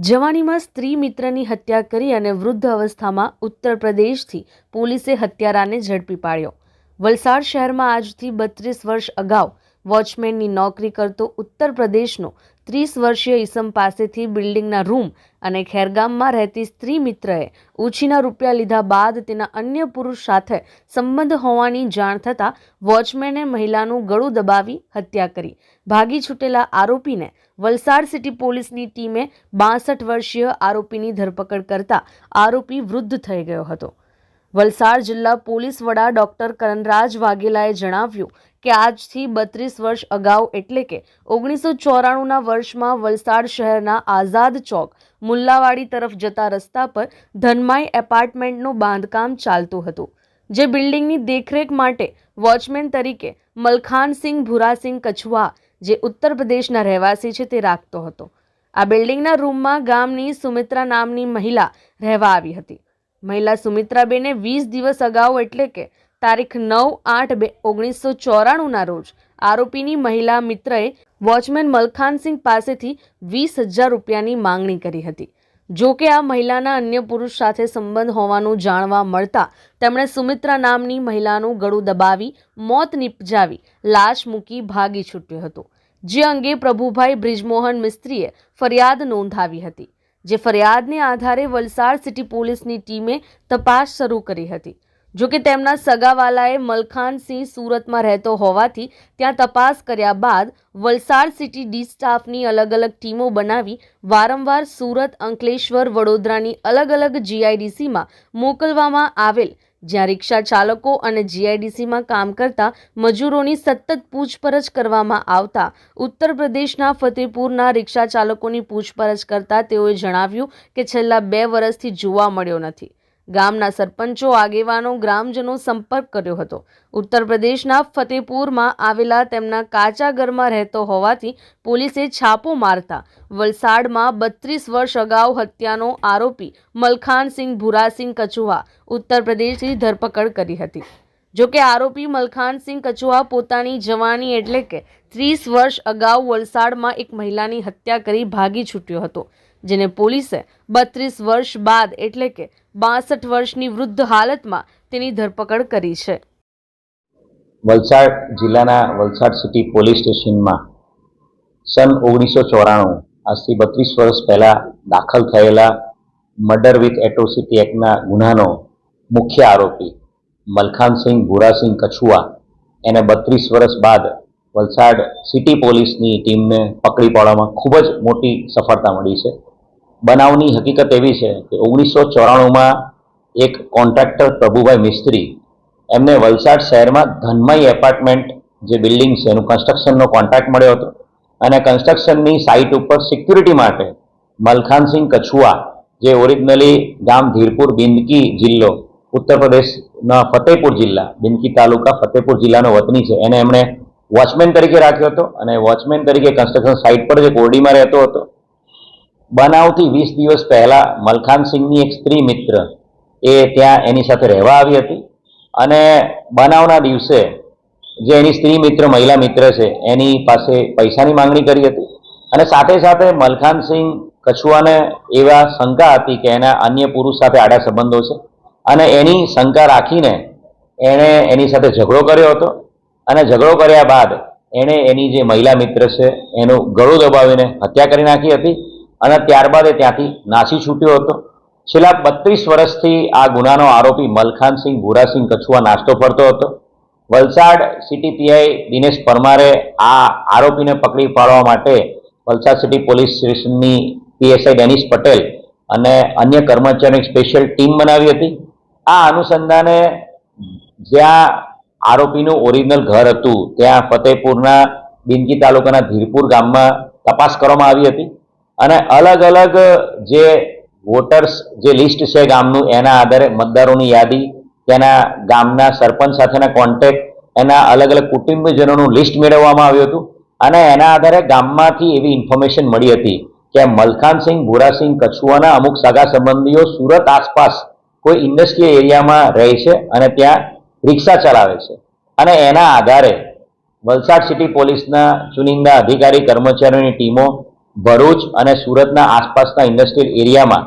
જવાનીમાં સ્ત્રી મિત્રની હત્યા કરી અને વૃદ્ધ અવસ્થામાં ઉત્તર પ્રદેશથી પોલીસે હત્યારાને ઝડપી પાડ્યો. વલસાડ શહેરમાં આજથી બત્રીસ વર્ષ અગાઉ વોચમેનની નોકરી કરતો ઉત્તર પ્રદેશનો ત્રીસ વર્ષીય ઈસમ પાસેથી બિલ્ડિંગના રૂમ અને ખેરગામમાં રહેતી સ્ત્રી મિત્રએ ઉછીના રૂપિયા લીધા બાદ તેના અન્ય પુરુષ સાથે સંબંધ હોવાની જાણ થતાં વોચમેને મહિલાનું ગળું દબાવી હત્યા કરી. ભાગી છૂટેલા આરોપીને વલસાડ સિટી પોલીસની ટીમે બાસઠ વર્ષીય આરોપીની ધરપકડ કરતા આરોપી વૃદ્ધ થઈ ગયો હતો. વલસાડ જિલ્લા પોલીસ વડા ડોક્ટર કરણરાજ વાઘેલાએ જણાવ્યું કે આજથી બત્રીસ વર્ષ અગાઉ એટલે કે ઓગણીસો ચોરાણુંના વર્ષમાં વલસાડ શહેરના આઝાદ ચોક, મુલ્લાવાડી તરફ જતા રસ્તા પર ધનમાઈ એપાર્ટમેન્ટનું બાંધકામ ચાલતું હતું, જે બિલ્ડિંગની દેખરેખ માટે વોચમેન તરીકે મલખાનસિંહ ભુરાસિંહ કછવા, જે ઉત્તર પ્રદેશના રહેવાસી છે, તે રાખતો હતો. આ બિલ્ડિંગના રૂમમાં ગામની સુમિત્રા નામની મહિલા રહેવા આવી હતી. મહિલા સુમિત્રાબેને વીસ દિવસ અગાઉ એટલે કે તારીખ નવ આઠ બે ઓગણીસો ચોરાણુંના રોજ આરોપીની મહિલા મિત્રએ વોચમેન મલખાનસિંહ પાસેથી વીસ હજાર રૂપિયાની માંગણી કરી હતી. જો કે આ મહિલાના અન્ય પુરુષ સાથે સંબંધ હોવાનું જાણવા મળતા તેમણે સુમિત્રા નામની મહિલાનું ગળું દબાવી, મોત નિપજાવી, લાશ મૂકી ભાગી છૂટ્યો હતો, જે અંગે પ્રભુભાઈ બ્રિજમોહન મિસ્ત્રીએ ફરિયાદ નોંધાવી હતી. જે ફરિયાદને આધારે વલસાડ સિટી પોલીસની ટીમે તપાસ શરૂ કરી હતી. જો કે તેમના સગાવાલાએ મલખાનસિંહ સુરતમાં રહેતો હોવાથી ત્યાં તપાસ કર્યા બાદ વલસાડ સિટી ડી સ્ટાફની અલગ અલગ ટીમો બનાવી વારંવાર સુરત અંકલેશ્વર વડોદરાની અલગ અલગ જીઆઈડીસીમાં મોકલવામાં આવેલ જ્યાં રિક્ષા ચાલકો અને જીઆઈડીસીમાં કામ કરતા મજૂરોની સતત પૂછપરછ કરવામાં આવતા ઉત્તર પ્રદેશના ફતેપુરના રિક્ષા ચાલકોની પૂછપરછ કરતા તેઓએ જણાવ્યું કે છેલ્લા બે વર્ષથી જોવા મળ્યો નથી. ગામના સરપંચો, આગેવાનો, ગ્રામજનો સંપર્ક કર્યો હતો. ઉત્તર પ્રદેશના ફતેપુરમાં આવેલા તેમના કાચા ઘરમાં રહેતો હોવાથી પોલીસે છાપો મારતા વલસાડમાં બત્રીસ વર્ષ અગાઉ હત્યાનો આરોપી મલખાનસિંહ ભુરાસિંહ કચુવા ઉત્તર પ્રદેશથી ધરપકડ કરી હતી. જો કે આરોપી મલખાનસિંહ કચુઆ પોતાની જવાની એટલે કે ત્રીસ વર્ષ અગાઉ વલસાડમાં એક મહિલાની હત્યા કરી ભાગી છૂટ્યો હતો, જેને પોલીસે બત્રીસ વર્ષ બાદ એટલે કે બાસઠ વર્ષની વૃદ્ધ હાલતમાં તેની ધરપકડ કરી છે. વલસાડ જિલ્લાના વલસાડ સિટી પોલીસ સ્ટેશનમાં સન ઓગણીસો ચોરાણું, આજથી બત્રીસ વર્ષ પહેલાં દાખલ થયેલા મર્ડર વિથ એટ્રોસિટી એક્ટના ગુનાનો મુખ્ય આરોપી મલખાનસિંહ ભુરાસિંહ કછુઆ એને બત્રીસ વર્ષ બાદ વલસાડ સિટી પોલીસની ટીમને પકડી પાડવામાં ખૂબ જ મોટી સફળતા મળી છે. બનાવની હકીકત એવી છે કે ઓગણીસો ચોરાણુંમાં એક કોન્ટ્રાક્ટર પ્રભુભાઈ મિસ્ત્રી એમને વલસાડ શહેરમાં ધનમય એપાર્ટમેન્ટ જે બિલ્ડિંગ છે એનું કન્સ્ટ્રક્શનનો કોન્ટ્રાક્ટ મળ્યો હતો અને કન્સ્ટ્રક્શનની સાઇટ ઉપર સિક્યુરિટી માટે મલખાનસિંહ કછુઆ જે ઓરિજિનલી ગામ ધીરપુર બિંદકી જિલ્લો ઉત્તર પ્રદેશના ફતેપુર જિલ્લા, બિનકી તાલુકા ફતેપુર જિલ્લાનો વતની છે. એને એમણે વોચમેન તરીકે રાખ્યો હતો અને વોચમેન તરીકે કન્સ્ટ્રક્શન સાઇટ પર જે કોરડીમાં રહેતો હતો. બનાવથી વીસ દિવસ પહેલાં મલખાનસિંહની એક સ્ત્રી મિત્ર એ ત્યાં એની સાથે રહેવા આવી હતી અને બનાવના દિવસે જે એની સ્ત્રી મિત્ર, મહિલા મિત્ર છે, એની પાસે પૈસાની માંગણી કરી હતી અને સાથે સાથે મલખાનસિંહ કછુઆને એવા શંકા હતી કે એના અન્ય પુરુષ સાથે આડા સંબંધો છે. અને એની શંકા રાખીને એણે એની સાથે ઝઘડો કર્યો હતો. અને ઝઘડો કર્યા બાદ એણે એની જે મહિલા મિત્ર છે, એનું ગળું દબાવીને હત્યા કરી નાખી હતી અને ત્યારબાદ એ ત્યાંથી નાસી છૂટ્યો હતો. છેલ્લા બત્રીસ વર્ષથી આ ગુનાનો આરોપી મલખાનસિંહ ભુરાસિંહ કછુઆ નાસ્તો ફરતો હતો. વલસાડ સિટી પીઆઈ દિનેશ પરમારે આ આરોપીને પકડી પાડવા માટે વલસાડ સિટી પોલીસ સ્ટેશનની પીએસઆઈ ડેનિસ પટેલ અને અન્ય કર્મચારીની સ્પેશિયલ ટીમ બનાવી હતી. આ અનુસંધાને જ્યાં આરોપીનું ઓરિજિનલ ઘર હતું, ત્યાં ફતેપુરના બિંદકી તાલુકાના ધીરપુર ગામમાં તપાસ કરવામાં આવી હતી. અને અલગ અલગ જે વોટર્સ જે લિસ્ટ છે ગામનું, એના આધારે મતદારોની યાદી, તેના ગામના સરપંચ સાથેના કોન્ટેક્ટ એના અલગ અલગ કુટુંબીજનોનું લિસ્ટ મેળવવામાં આવ્યું હતું. અને એના આધારે ગામમાંથી એવી ઇન્ફોર્મેશન મળી હતી કે મલખાનસિંહ ભુરાસિંહ કછુઆના અમુક સગા સંબંધીઓ સુરત આસપાસ કોઈ ઇન્ડસ્ટ્રીયલ એરિયામાં રહે છે અને ત્યાં રિક્ષા ચલાવે છે. અને એના આધારે વલસાડ સિટી પોલીસના ચુનિંદા અધિકારી, કર્મચારીઓની ટીમો ભરૂચ અને સુરતના આસપાસના ઇન્ડસ્ટ્રીયલ એરિયામાં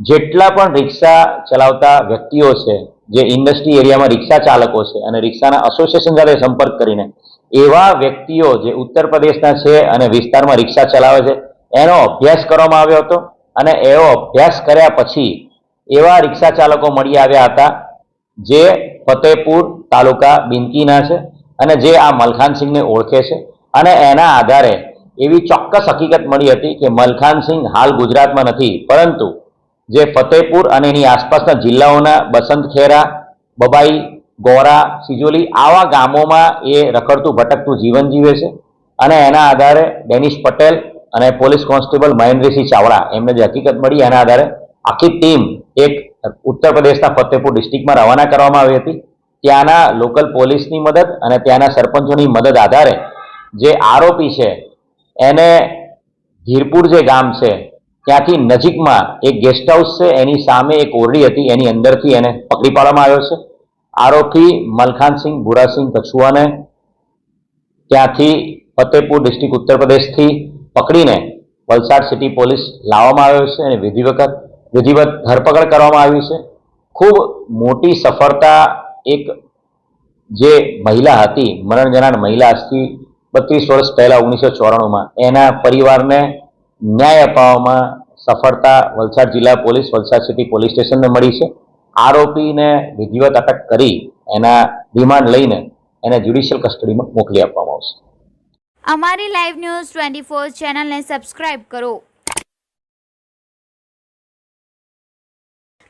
જેટલા પણ રિક્ષા ચલાવતા વ્યક્તિઓ છે, જે ઇન્ડસ્ટ્રી એરિયામાં રિક્ષા ચાલકો છે અને રિક્ષાના એસોસિએશન સાથે સંપર્ક કરીને એવા વ્યક્તિઓ જે ઉત્તર પ્રદેશના છે અને વિસ્તારમાં રિક્ષા ચલાવે છે, એનો અભ્યાસ કરવામાં આવ્યો હતો અને એવો અભ્યાસ કર્યા પછી એવા રિક્ષા ચાલકો મળી આવ્યા હતા જે ફતેપુર તાલુકા બિનકીના છે અને જે આ મલખાનસિંહને ઓળખે છે. અને એના આધારે એવી ચોક્કસ હકીકત મળી હતી કે મલખાનસિંહ હાલ ગુજરાતમાં નથી, પરંતુ જે ફતેપુર અને એની આસપાસના જિલ્લાઓના બસંત ખેરા, બબાઈ, ગોરા, સિજોલી આવા ગામોમાં એ રખડતું ભટકતું જીવન જીવે છે. અને એના આધારે ડેનિશ પટેલ અને પોલીસ કોન્સ્ટેબલ મહેન્દ્રસિંહ ચાવડા, એમને જે હકીકત મળી એના આધારે આખી ટીમ એક ઉત્તર પ્રદેશના ફતેપુર ડિસ્ટ્રિક્ટમાં રવાના કરવામાં આવી હતી. ત્યાંના લોકલ પોલીસની મદદ અને ત્યાંના સરપંચોની મદદ આધારે જે આરોપી છે, એને ધીરપુર જે ગામ છે, ત્યાંથી નજીકમાં એક ગેસ્ટ હાઉસ છે, એની સામે એક ઓરડી હતી, એની અંદરથી એને પકડી પાડવામાં આવ્યો છે. આરોપી મલખાનસિંહ ભુરાસિંહ કછુઆને ત્યાંથી ફતેપુર ડિસ્ટ્રિક્ટ ઉત્તર પ્રદેશથી પકડીને વલસાડ સિટી પોલીસ લાવવામાં આવ્યો છે અને વિધિ વખત વિધિવત ધરપકડ કરવામાં આવી છે. ખૂબ મોટી સફળતા એક જે મહિલા હતી મરણ જનાર મહિલા આજથી બત્રીસ વર્ષ પહેલા, ઓગણીસો ચોરાણુંમાં, એના પરિવારને ન્યાય અપાવવામાં સફળતા વલસાડ જિલ્લા પોલીસ, વલસાડ સિટી પોલીસ સ્ટેશનને મળી છે. આરોપીને વિધિવત અટક કરી એના રિમાન્ડ લઈને એને જ્યુડિશિયલ કસ્ટડીમાં મોકલી આપવામાં આવશે. અમારી લાઈવ ન્યૂઝ ટ્વેન્ટી ફોર ચેનલને સબસ્ક્રાઇબ કરો.